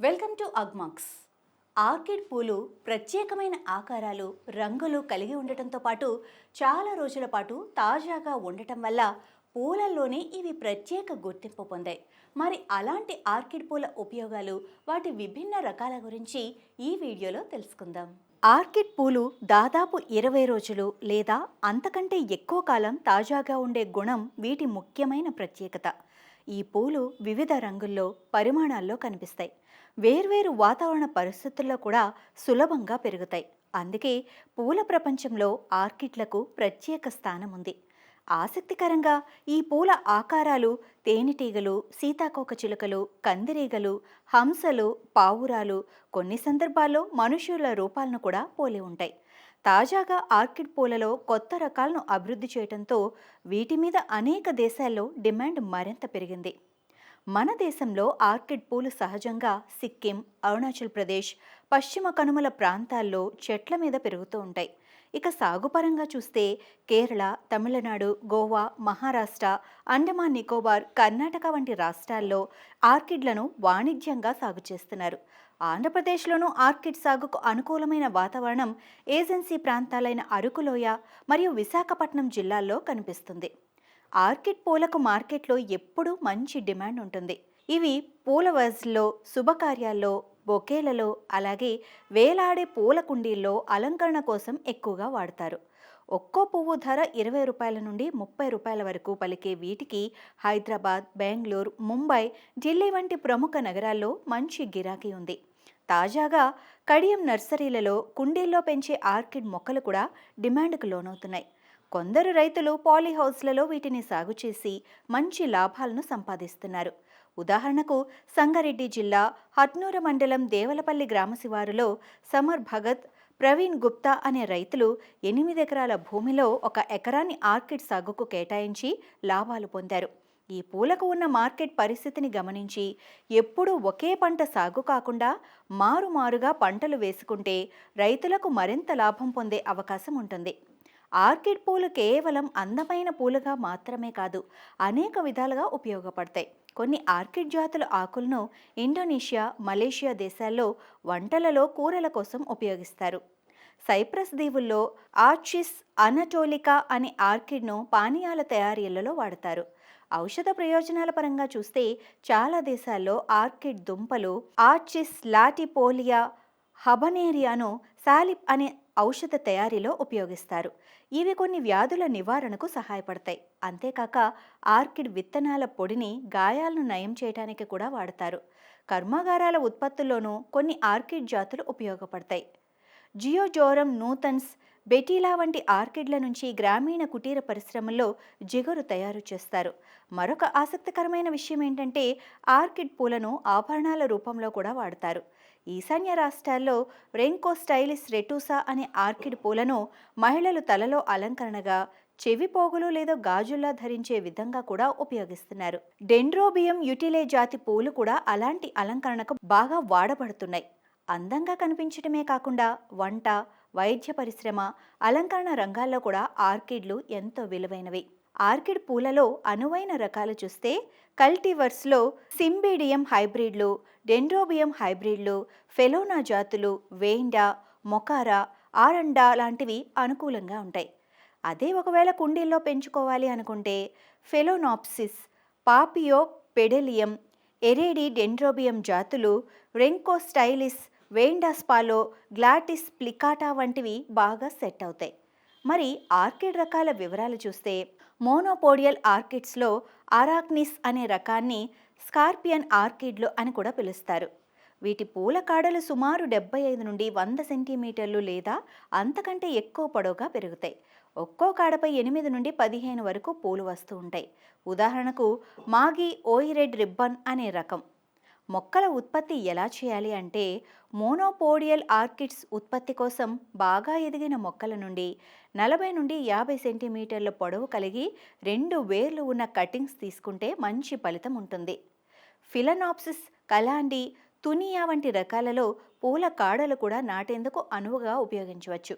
Welcome to Agmax. Orchid పూలు ప్రత్యేకమైన ఆకారాలు రంగులు కలిగి ఉండటంతో పాటు చాలా రోజుల పాటు తాజాగా ఉండటం వల్ల పూలల్లోనే ఇవి ప్రత్యేక గుర్తింపు పొందాయి. మరి అలాంటి ఆర్కిడ్ పూల ఉపయోగాలు వాటి విభిన్న రకాల గురించి ఈ వీడియోలో తెలుసుకుందాం. ఆర్కిడ్ పూలు దాదాపు ఇరవై రోజులు లేదా అంతకంటే ఎక్కువ కాలం తాజాగా ఉండే గుణం వీటి ముఖ్యమైన ప్రత్యేకత. ఈ పూలు వివిధ రంగుల్లో పరిమాణాల్లో కనిపిస్తాయి. వేర్వేరు వాతావరణ పరిస్థితుల్లో కూడా సులభంగా పెరుగుతాయి. అందుకే పూల ప్రపంచంలో ఆర్కిడ్లకు ప్రత్యేక స్థానం ఉంది. ఆసక్తికరంగా ఈ పూల ఆకారాలు తేనెటీగలు సీతాకోక చిలుకలు కందిరీగలు హంసలు పావురాలు కొన్ని సందర్భాల్లో మనుషుల రూపాలను కూడా పోలి ఉంటాయి. తాజాగా ఆర్కిడ్ పూలలో కొత్త రకాలను అభివృద్ధి చేయడంతో వీటి మీద అనేక దేశాల్లో డిమాండ్ మరింత పెరిగింది. మన దేశంలో ఆర్కిడ్ పూలు సహజంగా సిక్కిం అరుణాచల్ ప్రదేశ్ పశ్చిమ కనుమల ప్రాంతాల్లో చెట్ల మీద పెరుగుతూ ఉంటాయి. ఇక సాగుపరంగా చూస్తే కేరళ తమిళనాడు గోవా మహారాష్ట్ర అండమాన్ నికోబార్ కర్ణాటక వంటి రాష్ట్రాల్లో ఆర్కిడ్లను వాణిజ్యంగా సాగు చేస్తున్నారు. ఆంధ్రప్రదేశ్లోనూ ఆర్కిడ్ సాగుకు అనుకూలమైన వాతావరణం ఏజెన్సీ ప్రాంతాలైన అరకులోయ మరియు విశాఖపట్నం జిల్లాల్లో కనిపిస్తుంది. ఆర్కిడ్ పూలకు మార్కెట్లో ఎప్పుడూ మంచి డిమాండ్ ఉంటుంది. ఇవి పూల వజ్లో శుభకార్యాల్లో బొకేలలో అలాగే వేలాడే పూల కుండీల్లో అలంకరణ కోసం ఎక్కువగా వాడతారు. ఒక్కో పువ్వు ధర ఇరవై రూపాయల నుండి ముప్పై రూపాయల వరకు పలికే వీటికి హైదరాబాద్ బెంగళూరు ముంబై ఢిల్లీ వంటి ప్రముఖ నగరాల్లో మంచి గిరాకీ ఉంది. తాజాగా కడియం నర్సరీలలో కుండీల్లో పెంచే ఆర్కిడ్ మొక్కలు కూడా డిమాండ్కు లోనవుతున్నాయి. కొందరు రైతులు పాలీ హౌస్లలో వీటిని సాగు చేసి మంచి లాభాలను సంపాదిస్తున్నారు. ఉదాహరణకు సంగారెడ్డి జిల్లా హట్నూర మండలం దేవలపల్లి గ్రామ శివారులో సమర్ భగత్ ప్రవీణ్ గుప్తా అనే రైతులు ఎనిమిది ఎకరాల భూమిలో ఒక ఎకరాన్ని ఆర్కిడ్ సాగుకు కేటాయించి లాభాలు పొందారు. ఈ పూలకు ఉన్న మార్కెట్ పరిస్థితిని గమనించి ఎప్పుడూ ఒకే పంట సాగు కాకుండా మారుమారుగా పంటలు వేసుకుంటే రైతులకు మరింత లాభం పొందే అవకాశం ఉంటుంది. ఆర్కిడ్ పూలు కేవలం అందమైన పూలుగా మాత్రమే కాదు అనేక విధాలుగా ఉపయోగపడతాయి. కొన్ని ఆర్కిడ్ జాతుల ఆకులను ఇండోనేషియా మలేషియా దేశాల్లో వంటలలో కూరల కోసం ఉపయోగిస్తారు. సైప్రస్ దీవుల్లో ఆర్చిస్ అనటోలికా అనే ఆర్కిడ్ను పానీయాల తయారీలలో వాడతారు. ఔషధ ప్రయోజనాల పరంగా చూస్తే చాలా దేశాల్లో ఆర్కిడ్ దుంపలు ఆర్చిస్ లాటిపోలియా హబనేరియాను సాలిప్ అనే ఔషధ తయారీలో ఉపయోగిస్తారు. ఇవి కొన్ని వ్యాధుల నివారణకు సహాయపడతాయి. అంతేకాక ఆర్కిడ్ విత్తనాల పొడిని గాయాలను నయం చేయడానికి కూడా వాడతారు. కర్మాగారాల ఉత్పత్తుల్లోనూ కొన్ని ఆర్కిడ్ జాతులు ఉపయోగపడతాయి. జియోజోరం నూతన్స్ బెటీలా వంటి ఆర్కిడ్ల నుంచి గ్రామీణ కుటీర పరిశ్రమల్లో జిగురు తయారు చేస్తారు. మరొక ఆసక్తికరమైన విషయం ఏంటంటే ఆర్కిడ్ పూలను ఆభరణాల రూపంలో కూడా వాడతారు. ఈశాన్య రాష్ట్రాల్లో రెంకో స్టైలిస్ రెటూసా అనే ఆర్కిడ్ పూలను మహిళలు తలలో అలంకరణగా చెవి పోగులు లేదా గాజుల్లా ధరించే విధంగా కూడా ఉపయోగిస్తున్నారు. డెండ్రోబియం యుటిలే జాతి పూలు కూడా అలాంటి అలంకరణకు బాగా వాడబడుతున్నాయి. అందంగా కనిపించడమే కాకుండా వంట వైద్య పరిశ్రమ అలంకరణ రంగాల్లో కూడా ఆర్కిడ్లు ఎంతో విలువైనవి. ఆర్కిడ్ పూలలో అనువైన రకాలు చూస్తే కల్టివర్స్లో సింబీడియం హైబ్రిడ్లు డెండ్రోబియం హైబ్రిడ్లు ఫెలోనా జాతులు వేండా మొకారా ఆరండా లాంటివి అనుకూలంగా ఉంటాయి. అదే ఒకవేళ కుండీల్లో పెంచుకోవాలి అనుకుంటే ఫెలోనాప్సిస్ పాపియో పెడెలియం ఎరేడి డెండ్రోబియం జాతులు రెంకో స్టైలిస్ వేండాస్పాలో గ్లాటిస్ ప్లికాటా వంటివి బాగా సెట్ అవుతాయి. మరి ఆర్కిడ్ రకాల వివరాలు చూస్తే మోనోపోడియల్ ఆర్కిడ్స్లో ఆరాక్నిస్ అనే రకాన్ని స్కార్పియన్ ఆర్కిడ్లు అని కూడా పిలుస్తారు. వీటి పూల కాడలు సుమారు డెబ్బై ఐదు నుండి వంద సెంటీమీటర్లు లేదా అంతకంటే ఎక్కువ పొడవుగా పెరుగుతాయి. ఒక్కో కాడపై ఎనిమిది నుండి పదిహేను వరకు పూలు వస్తూ ఉంటాయి. ఉదాహరణకు మాగి ఓయిరెడ్ రిబ్బన్ అనే రకం. మొక్కల ఉత్పత్తి ఎలా చేయాలి అంటే మోనోపోడియల్ ఆర్కిడ్స్ ఉత్పత్తి కోసం బాగా ఎదిగిన మొక్కల నుండి నలభై నుండి యాభై సెంటీమీటర్ల పొడవు కలిగి రెండు వేర్లు ఉన్న కటింగ్స్ తీసుకుంటే మంచి ఫలితం ఉంటుంది. ఫిలనాప్సిస్ కలాండి తునియా వంటి రకాలలో పూల కాడలు కూడా నాటేందుకు అనువుగా ఉపయోగించవచ్చు.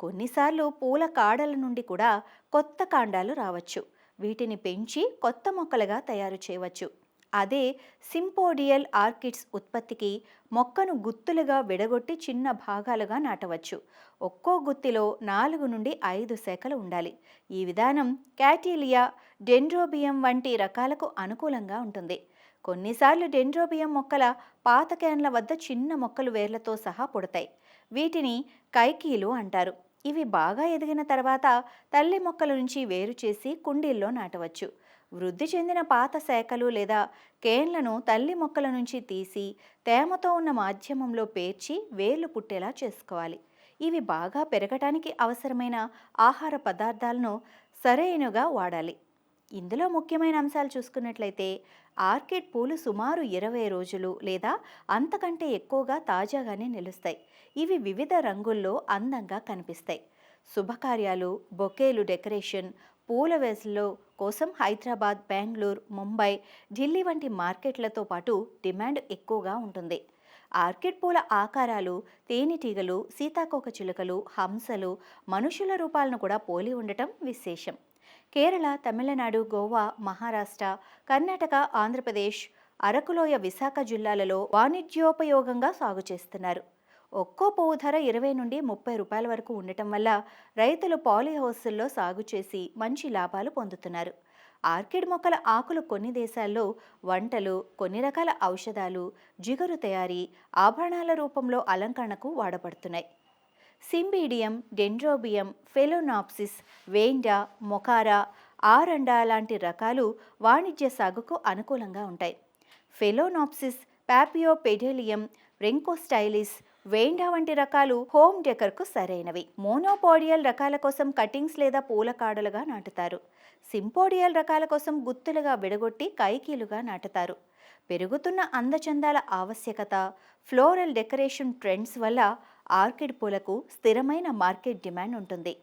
కొన్నిసార్లు పూల కాడల నుండి కూడా కొత్త కాండాలు రావచ్చు. వీటిని పెంచి కొత్త మొక్కలుగా తయారు చేయవచ్చు. అదే సింపోడియల్ ఆర్కిడ్స్ ఉత్పత్తికి మొక్కను గుత్తులుగా విడగొట్టి చిన్న భాగాలుగా నాటవచ్చు. ఒక్కో గుత్తిలో నాలుగు నుండి ఐదు శాఖలు ఉండాలి. ఈ విధానం క్యాటీలియా డెండ్రోబియం వంటి రకాలకు అనుకూలంగా ఉంటుంది. కొన్నిసార్లు డెండ్రోబియం మొక్కల పాత క్యాన్ల వద్ద చిన్న మొక్కలు వేర్లతో సహా పుడతాయి. వీటిని కైకీలు అంటారు. ఇవి బాగా ఎదిగిన తర్వాత తల్లి మొక్కల నుంచి వేరు చేసి కుండీల్లో నాటవచ్చు. వృద్ధి చెందిన పాత శాఖలు లేదా కేన్లను తల్లి మొక్కల నుంచి తీసి తేమతో ఉన్న మాధ్యమంలో పేర్చి వేర్లు పుట్టేలా చేసుకోవాలి. ఇవి బాగా పెరగటానికి అవసరమైన ఆహార పదార్థాలను సరైనగా వాడాలి. ఇందులో ముఖ్యమైన అంశాలు చూసుకున్నట్లయితే ఆర్కిడ్ పూలు సుమారు ఇరవై రోజులు లేదా అంతకంటే ఎక్కువగా తాజాగానే నిలుస్తాయి. ఇవి వివిధ రంగుల్లో అందంగా కనిపిస్తాయి. శుభకార్యాలు బొకేలు డెకరేషన్ పూల వేసుల్లో కోసం హైదరాబాద్ బెంగళూరు ముంబై ఢిల్లీ వంటి మార్కెట్లతో పాటు డిమాండ్ ఎక్కువగా ఉంటుంది. ఆర్కిడ్ పూల ఆకారాలు తేనెటీగలు సీతాకోక చిలుకలు హంసలు మనుషుల రూపాలను కూడా పోలి ఉండటం విశేషం. కేరళ తమిళనాడు గోవా మహారాష్ట్ర కర్ణాటక ఆంధ్రప్రదేశ్ అరకులోయ విశాఖ జిల్లాలలో వాణిజ్యోపయోగంగా సాగు చేస్తున్నారు. ఒక్కో పువ్వు ధర ఇరవై నుండి ముప్పై రూపాయల వరకు ఉండటం వల్ల రైతులు పాలీ హౌస్ల్లో సాగు చేసి మంచి లాభాలు పొందుతున్నారు. ఆర్కిడ్ మొక్కల ఆకులు కొన్ని దేశాల్లో వంటలు కొన్ని రకాల ఔషధాలు జిగురు తయారీ ఆభరణాల రూపంలో అలంకరణకు వాడబడుతున్నాయి. సింబీడియం డెండ్రోబియం ఫెలోనాప్సిస్ వేండా మొకారా ఆరండా లాంటి రకాలు వాణిజ్య సాగుకు అనుకూలంగా ఉంటాయి. ఫెలోనాప్సిస్ పాపియోపెడేలియం రెంకోస్టైలిస్ వేండా వంటి రకాలు హోమ్ డెకర్కు సరైనవి. మోనోపోడియల్ రకాల కోసం కటింగ్స్ లేదా పూల కాడలుగా నాటుతారు. సింపోడియల్ రకాల కోసం గుత్తులుగా విడగొట్టి కైకీలుగా నాటుతారు. పెరుగుతున్న అందచందాల ఆవశ్యకత ఫ్లోరల్ డెకరేషన్ ట్రెండ్స్ వల్ల ఆర్కిడ్ పూలకు స్థిరమైన మార్కెట్ డిమాండ్ ఉంటుంది.